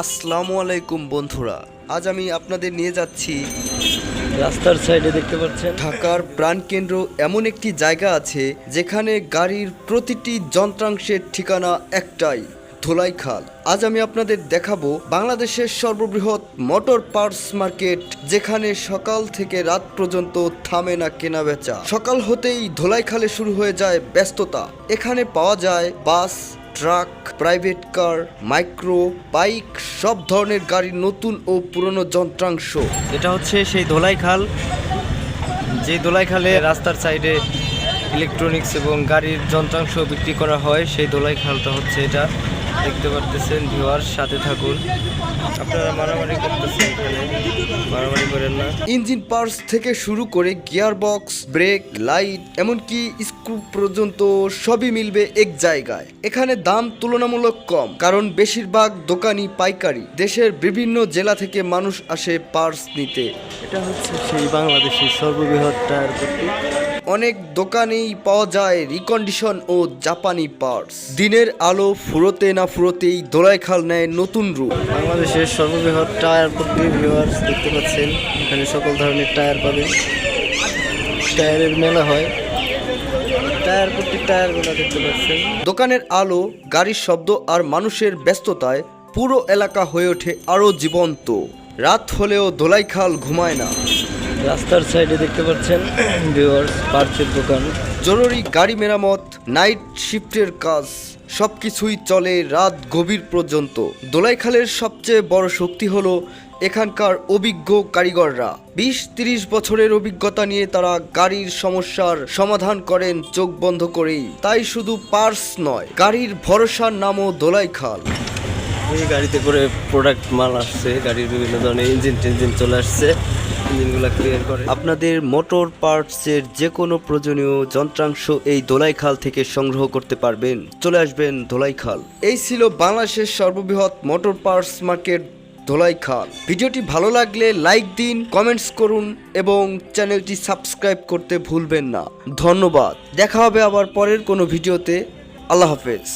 আসসালামু আলাইকুম বন্ধুরা। আজ আমি আপনাদের নিয়ে যাচ্ছি রাস্তার সাইডে দেখতে পাচ্ছেন। ঢাকার প্রাণকেন্দ্র এমন একটি জায়গা আছে যেখানে গাড়ির প্রতিটি যন্ত্রাংশের ঠিকানা একটাই ধোলাইখাল। আজ আমি আপনাদের দেখাবো বাংলাদেশের সর্ববৃহৎ মোটর পার্টস মার্কেট যেখানে সকাল থেকে রাত পর্যন্ত থামে না কেনা বেচা সকাল হতেই ধোলাইখালে শুরু হয়ে যায় ব্যস্ততা। এখানে পাওয়া যায় bus truck, private car, micro, bike, সব ধরনের গাড়ির নতুন ও পুরনো যন্ত্রাংশ। এটা হচ্ছে সেই ধোলাই খাল। যে ধোলাই খালে রাস্তার সাইডে ইলেকট্রনিক্স এবং গাড়ির যন্ত্রাংশ বিক্রি করা হয়, সেই ধোলাই খালটা হচ্ছে এটা। দেখতে পারতেছেন ভিউয়ার সাথে থাকুন। আপনারা মারামারি করতেছেন। করেন না। ইঞ্জিন পার্টস থেকে শুরু করে গিয়ার বক্স ব্রেক লাইট এমনকি স্ক্রু পর্যন্ত সবই মিলবে এক জায়গায়। এখানে দাম তুলনামূলক কম কারণ বেশিরভাগ দোকানই পাইকারি। দেশের বিভিন্ন জেলা থেকে মানুষ আসে পার্টস নিতে। এটা হচ্ছে সেই বাংলাদেশের সর্ববৃহৎ টায়ার অনেক দোকানেই পাওয়া যায় রিকন্ডিশন ও জাপানি পার্টস। দিনের আলো ফুরোতে না ফুরোতেই দোলাইখাল নেয় নতুন রূপ। বাংলাদেশের সর্ববৃহৎ টায়ার ভিউয়ার্স দেখতে পাচ্ছেন। এখানে সকল ধরনের টায়ার পাবেন। টায়ারের মেলা হয়। টায়ার পট্টি টায়ারগুলো দেখতে পাচ্ছেন। দোকানের আলো গাড়ির শব্দ আর মানুষের ব্যস্ততায় পুরো এলাকা হয়ে ওঠে আরও জীবন্ত। রাত হলেও দোলাইখাল ঘুমায় না। রাস্তার সাইডে দেখতে পাচ্ছেন ভিউয়ার্স পার্সের দোকান। জরুরি গাড়ি মেরামত নাইট শিফটের কাজ সবকিছুই চলে রাত গভীর পর্যন্ত। দোলাইখালের সবচেয়ে বড় শক্তি হলো এখানকার অভিজ্ঞ কারিগররা। বিশ তিরিশ বছরের অভিজ্ঞতা নিয়ে তারা গাড়ির সমস্যার সমাধান করেন চোখ বন্ধ করেই। তাই শুধু পার্স নয় গাড়ির ভরসার নামও দোলাইখাল। এই গাড়িতে করে প্রোডাক্ট মাল আসছে গাড়ির বিভিন্ন ধরনের ইঞ্জিন টিঞ্জিন চলে আসছে ইঞ্জিনগুলো ক্লিয়ার করে। আপনাদের মোটর পার্টসের যে কোনো প্রয়োজনীয় যন্ত্রাংশ এই দোলাইখাল থেকে সংগ্রহ করতে পারবেন। চলে আসবেন দোলাইখাল। এই ছিল বাংলাদেশের সর্ববৃহৎ মোটর পার্টস মার্কেট দোলাইখাল ভিডিওটি ভালো লাগলে লাইক দিন, কমেন্টস করুন এবং চ্যানেলটি সাবস্ক্রাইব করতে ভুলবেন না। ধন্যবাদ। দেখা হবে আবার পরের কোনো ভিডিওতে। আল্লাহ হাফেজ।